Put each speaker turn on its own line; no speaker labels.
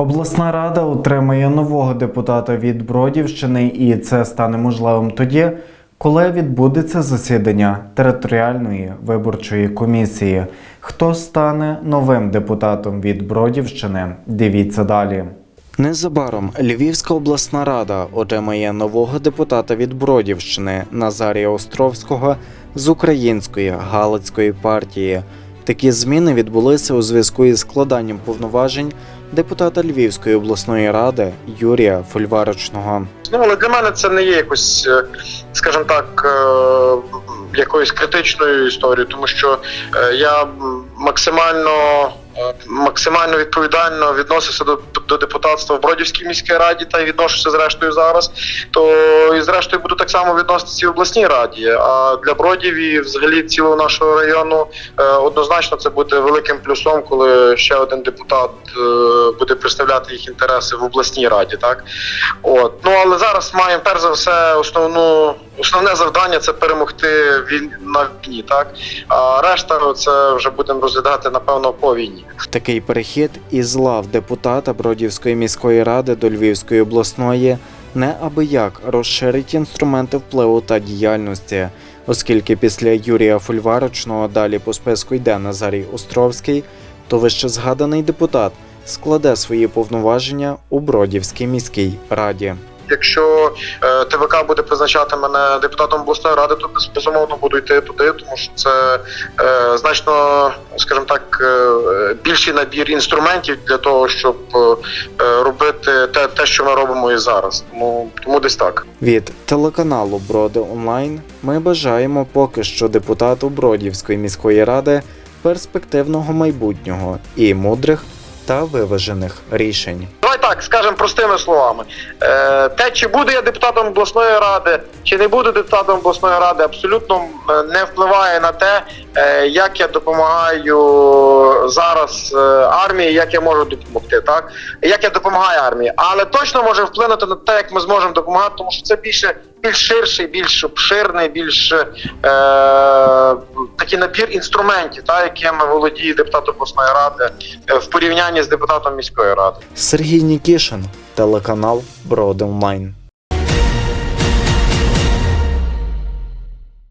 Обласна рада отримає нового депутата від Бродівщини, і це стане можливим тоді, коли відбудеться засідання територіальної виборчої комісії. Хто стане новим депутатом від Бродівщини? Дивіться далі. Незабаром Львівська обласна рада отримає нового депутата від Бродівщини Назарія Островського з Української Галицької партії. Такі зміни відбулися у зв'язку із складанням повноважень депутата Львівської обласної ради Юрія Фольварочного.
Ну, але для мене це не є якось, е, скажімо так, е, якоюсь критичною історією, тому що е, я максимально. Максимально відповідально відносився до, до депутатства в Бродівській міській раді та й відношуся зрештою зараз. То і зрештою буду так само відноситися і в обласній раді. А для Бродів і взагалі цілого нашого району е, однозначно це буде великим плюсом, коли ще один депутат е, буде представляти їх інтереси в обласній раді. Так От. Ну але зараз маємо перш за все основну основне завдання це перемогти він на війні, так а решта це вже будемо розглядати напевно по війні.
Такий перехід із лав депутата Бродівської міської ради до Львівської обласної не аби як розширить інструменти впливу та діяльності, оскільки після Юрія Фольварочного далі по списку йде Назарій Островський, то вище згаданий депутат складе свої повноваження у Бродівській міській раді.
Якщо е, ТВК буде призначати мене депутатом обласної ради, то без- безумовно буду йти туди, тому що це е, значно, скажімо так, е, більший набір інструментів для того, щоб робити те, те, що ми робимо і зараз. Тому, тому десь так.
Від телеканалу Броди Онлайн ми бажаємо поки що депутату Бродівської міської ради перспективного майбутнього і мудрих та виважених рішень.
Давай так скажемо простими словами. Е, те, чи буду я депутатом обласної ради, чи не буду депутатом обласної ради, абсолютно е, не впливає на те, е, як я допомагаю зараз е, армії, як я можу допомогти, так як я допомагаю армії, але точно може вплинути на те, як ми зможемо допомагати, тому що це більше більш ширший, більш обширний, більш е, такий набір інструментів, та яким володіє депутат обласної ради е, в порівнянні з депутатом міської ради.
Сергій Нікішин, телеканал Броди Онлайн.